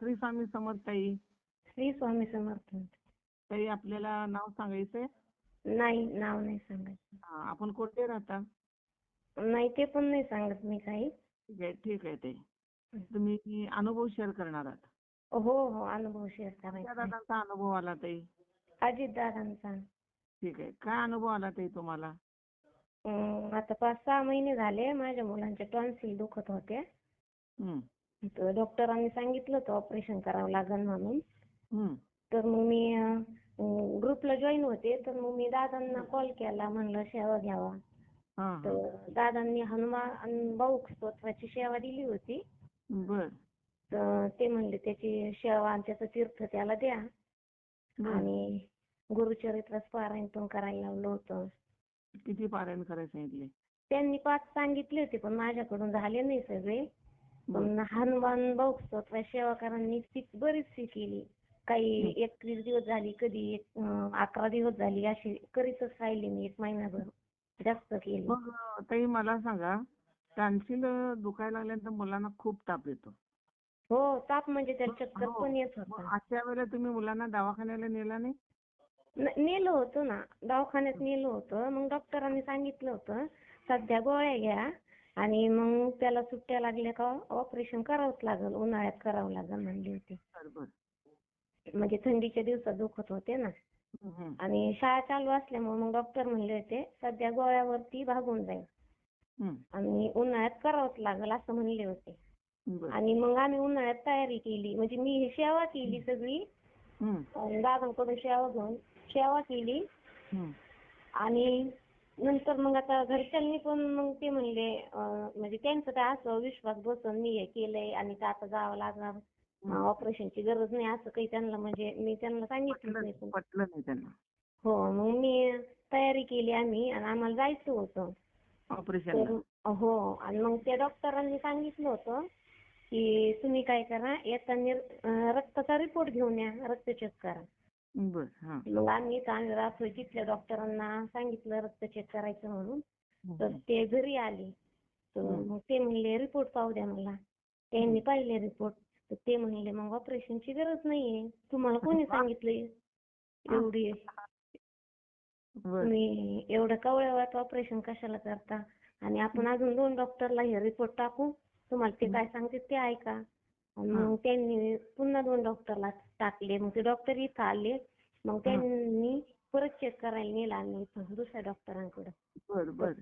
श्री स्वामी समर्थ ताई. श्री स्वामी समर्थ. ताई आपल्याला नाव सांगायचंय? नाही नाव नाही सांगायचं. हा, आपण कोठे राहता? नाही ते पण नाही सांगत मी काही. ठीक आहे ठीक आहे ताई. तुम्ही अनुभव शेअर करणार आहात. हो हो अनुभव शेअर त्या करायचा दादांचा अनुभव आला ताई. अजित दादांचा. ठीक आहे काय अनुभव आला ताई तुम्हाला? आता पाच सहा महिने झाले माझ्या मुलांचे टॉन्सिल दुखत होते. हम्म, तर डॉक्टरांनी सांगितलं होतं ऑपरेशन करावं लागेल म्हणून. तर मग मी ग्रुपला जॉईन होते. तर मग मी दादांना कॉल केला म्हणलं सेवा घ्यावा. तर दादांनी हनुमान भाऊ स्तोत्राची सेवा दिली होती. तर ते म्हणले त्याची सेवा आणि त्याचं तीर्थ त्याला द्या. आणि गुरुचरित्राचं पारायण पण करायला लावलं होतं. किती पारायण करायला सांगितले? त्यांनी पाच सांगितले होते पण माझ्याकडून झाले नाही सगळे. पण हनुमान भाऊ सेवाकारांनी ती बरीचशी केली. काही एकवीस दिवस झाली कधी अकरा दिवस झाली अशी करीतच राहिली मी एक महिनाभर. जास्त केली. मग ताई मला सांगा टॉन्सिल दुखायला लागल्यानंतर मुलांना खूप ताप येतो. हो ताप म्हणजे त्याला चक्कर हो. पण येत मग होता अशा वेळेला तुम्ही मुलांना दवाखान्याला नेला नाही? नेलं होतं ना. दवाखान्यात नेलं होतं. मग डॉक्टरांनी सांगितलं होतं सध्या गोळ्या घ्या. आणि मग त्याला सुट्ट्या लागल्या का ऑपरेशन करावंच लागेल उन्हाळ्यात करावं लागेल म्हणली होती. बरोबर. म्हणजे थंडीच्या दिवसात दुखत होते ना. हम्म, आणि शाळा चालू असल्यामुळे मग डॉक्टर म्हणले होते सध्या गोळ्यावरती भागून जाईल. हम्म, आणि उन्हाळ्यात करावंच लागेल असं म्हणले होते. बर. आणि मग आम्ही उन्हाळ्यात तयारी केली. म्हणजे मी ही सेवा केली सगळी. हम्म, अं, दादांकडून सेवा घेऊन सेवा केली. हम्म, आणि नंतर मग आता घरच्यांनी पण मग ते म्हणले म्हणजे त्यांचं काय असं विश्वास बसून मी हे केलंय आणि ते आता जावं लागणार. ऑपरेशनची गरज नाही असं काही त्यांना म्हणजे मी त्यांना सांगितलं नाही पटलं नाही त्यांना. हो मग मी तयारी केली आम्ही आणि आम्हाला जायचं होतं. ऑपरेशन हो आणि मग त्या डॉक्टरांनी सांगितलं होतं की तुम्ही काय करा येताना रक्ताचा रिपोर्ट घेऊन या रक्त चेक करा. बर हा. मग आम्ही इथं आम्ही तिथल्या डॉक्टरांना सांगितलं रक्त चेक करायचं म्हणून. तर ते घरी आले. तर. मग ते म्हणले रिपोर्ट पाहू द्या मला. त्यांनी पाहिले रिपोर्ट. तर ते म्हणले मग ऑपरेशनची गरज नाहीये. तुम्हाला कोणी सांगितलंय? एवढी तुम्ही एवढं कवळ्या वयात ऑपरेशन कशाला करता? आणि आपण अजून दोन डॉक्टरला हे रिपोर्ट टाकू. तुम्हाला ते काय सांगते ते ऐका. आणि मग त्यांनी पुन्हा दोन डॉक्टरला टाकले. मग ते डॉक्टर इथं आले. मग त्यांनी परत चेक करायला नेलं आम्ही इथं दुसऱ्या डॉक्टरांकडे बर बर.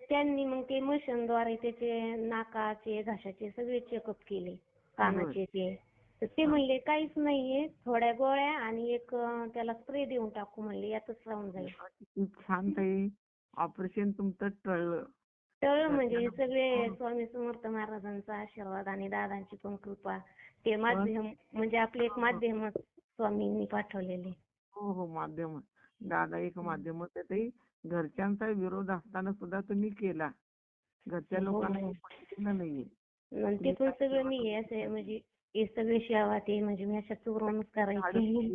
त्यांनी मग ते मशीनद्वारे त्याचे नाकाचे घशाचे सगळे चेकअप केले. कानाचे ते. तर ते म्हणले काहीच नाहीये. थोड्या गोळ्या आणि एक अं, त्याला स्प्रे देऊन टाकू म्हणले. यातच राहून जाईल. किती छान ताई. ऑपरेशन तुमचं टळलं. तर म्हणजे सगळे स्वामी समर्थ महाराजांचा आशीर्वाद आणि दादांची पण कृपा ते माध्यम म्हणजे आपले एक माध्यम स्वामींनी पाठवलेले. हो हो माध्यम. दादा एक माध्यमच आहे ताई घरच्यांचा विरोध असताना सुद्धा तुम्ही केला. घरच्या हो, लोकांना हो. पटलं नाहीये. ते पण सगळं मी असे म्हणजे हे सगळे सेवा ते म्हणजे मी अशा धाडस करायची.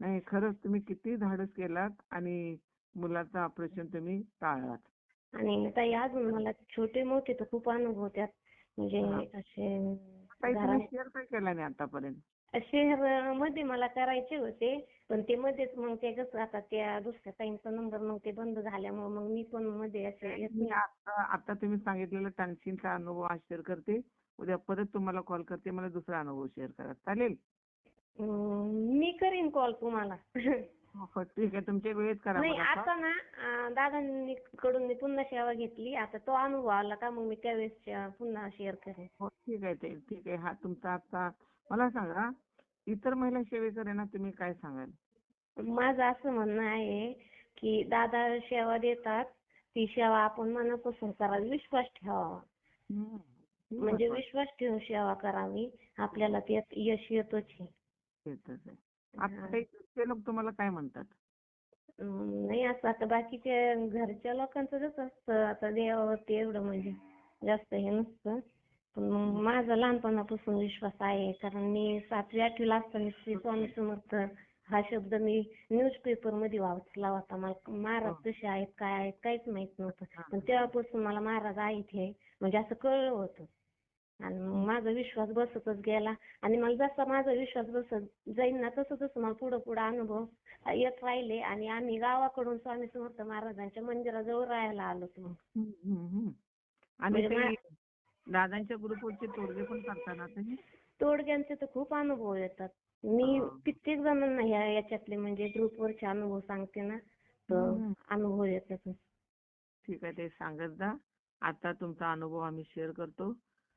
नाही खरंच तुम्ही किती धाडस केलात आणि मुलाचं ऑपरेशन तुम्ही टाळलात. आणि ताई अजून मला छोटे मोठे तर खूप अनुभव त्यात म्हणजे. असे ताई घरा- तुम्ही शेअर काय केला नाही आतापर्यंत? शहरमध्ये मला करायचे होते पण ते मध्येच मग ते कसं आता त्या दुसऱ्या ताईंचा नंबर मग ते बंद झाल्यामुळे मग मी पण मध्ये असे येत मी नाही. आता आता तुम्ही सांगितलेला टॅन्सिनचा अनुभव आज शेअर करते. उद्या परत तुम्हाला कॉल करते मला दुसरा अनुभव शेअर करा. चालेल? अं, मी करीन कॉल तुम्हाला. ठीक आहे तुमच्या वेळेत करा नाही मला call. आता ना अं, दादांनी कडून मी पुन्हा सेवा घेतली आता तो अनुभव आला का मग मी त्यावेळेस अं, पुन्हा शेअर करेन हो ठीक आहे ते ठीक आहे हा तुमचा आता मला सांगा इतर महिला सेवेकरांना तुम्ही काय सांगाल माझं असं म्हणणं आहे की दादा सेवा देतात ती सेवा आपण मनापासून करावी विश्वास ठेवावा हम्म. म्हणजे विश्वास ठेवून सेवा करावी आपल्याला त्यात यश येतोच आहे. येतच आहे. आता काही घरचे लोक तुम्हाला काय म्हणतात? नाही असं आता बाकीच्या घरच्या लोकांचं कसं असतं आता देवावरती एवढं म्हणजे जास्त हे नसतं. पण मग माझा लहानपणापासून विश्वास आहे कारण मी सातवी आठवीला असताना श्री स्वामी समर्थ हा शब्द मी न्यूजपेपरमध्ये वाचला होता. मला महाराज कसे आहेत काय आहेत काहीच माहीत नव्हतं. पण तेव्हापासून मला महाराज आहेत हे म्हणजे असं कळलं होतं. आणि मग माझा विश्वास बसतच गेला. आणि मला जसा माझा विश्वास बसत जाईल ना तसं तसं मला पुढं पुढं अनुभव येत राहिले. आणि आम्ही गावाकडून स्वामी समर्थ महाराजांच्या मंदिराजवळ राहायला आलो मग. आणि म्हणजे ते दादांच्या ग्रुपवरचे तोडगे पण करता ना तुम्ही? तोडग्यांचे तर खूप अनुभव येतात. मी हा. कित्येक जणांना ह्या याच्यातले म्हणजे ग्रुपवरचे अनुभव सांगते ना तर हम्म. अनुभव येतात. ठीक आहे ते सांगत जा. आता तुमचा अनुभव आम्ही शेअर करतो.